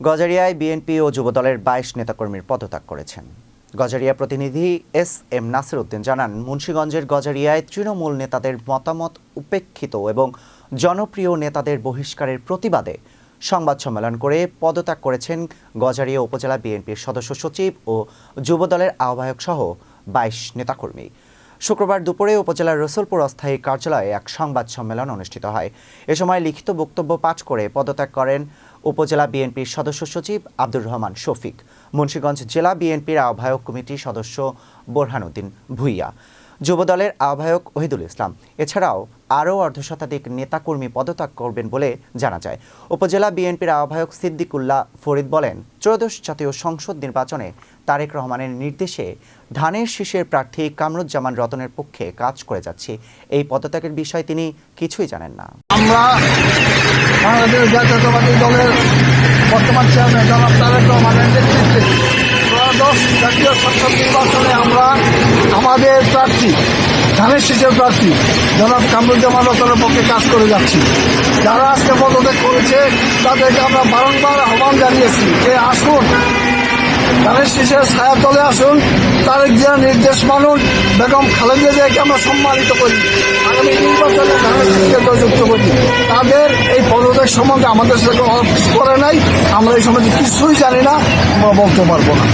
গজারিয়ায় BNP ও যুবদলের বাইশ নেতাকর্মীর পদত্যাগ করেছেন। গজারিয়া প্রতিনিধি এস এম নাসির উদ্দিন জানান, মুন্সীগঞ্জের গজারিয়ায় তৃণমূল নেতাদের মতামত উপেক্ষিত এবং জনপ্রিয় নেতাদের বহিষ্কারের প্রতিবাদে সংবাদ সম্মেলন করে পদত্যাগ করেছেন গজারিয়া উপজেলা বিএনপির সদস্য সচিব ও যুবদলের আহ্বায়ক সহ বাইশ নেতাকর্মী। শুক্রবার দুপুরে উপজেলার রসুলপুর অস্থায়ী কার্যালয়ে এক সংবাদ সম্মেলন অনুষ্ঠিত হয়। এ সময় লিখিত বক্তব্য পাঠ করে পদত্যাগ করেন উপজেলা বিএনপির সদস্য সচিব আব্দুর রহমান শফিক, মুন্সীগঞ্জ জেলা বিএনপির আহ্বায়ক কমিটির সদস্য বোরহানুদ্দিন ভুইয়া। যুবদলের আহ্বায়ক ওহিদুল ইসলাম। এছাড়াও আরও অর্ধশতাধিক নেতাকর্মী পদত্যাগ করবেন বলে জানা যায়। উপজেলা বিএনপির আহ্বায়ক সিদ্দিকুল্লাহ ফরিদ বলেন, ত্রয়োদশ জাতীয় সংসদ নির্বাচনে তারেক রহমানের নির্দেশে ধানের শীষের প্রার্থী কামরুজ্জামান রতনের পক্ষে কাজ করে যাচ্ছি। এই পদত্যাগের বিষয়ে তিনি কিছুই জানেন না। আমরা বাংলাদেশ জাতীয়তাবাদী দলের বর্তমান চেয়ারম্যান জনাব তারেক রহমানের নেতৃত্বে ত্রয়োদশ জাতীয় সংসদ নির্বাচনে আমরা আমাদের প্রার্থী, ধানের শীষের প্রার্থী, জনাব কামরুজ্জামান রতনের পক্ষে কাজ করে যাচ্ছি। যারা আজকে পদত্যাগ করেছে, তাদেরকে আমরা বারংবার আহ্বান জানিয়েছি যে আসুন, ধানের শীষের ছায়া তলে আসুন, তারেক জিয়া নির্দেশ মানুন, বেগম খালেদা জিয়াকে আমরা সম্মানিত করি। আগামী নির্বাচনে ধানের শীষকে জয়যুক্ত করি। তাদের এই পদত্যাগ সম্বন্ধে আমাদের সাথে অফিস করে নাই। আমরা এই সম্বন্ধে কিছুই জানি না, আমরা বলতে পারব না।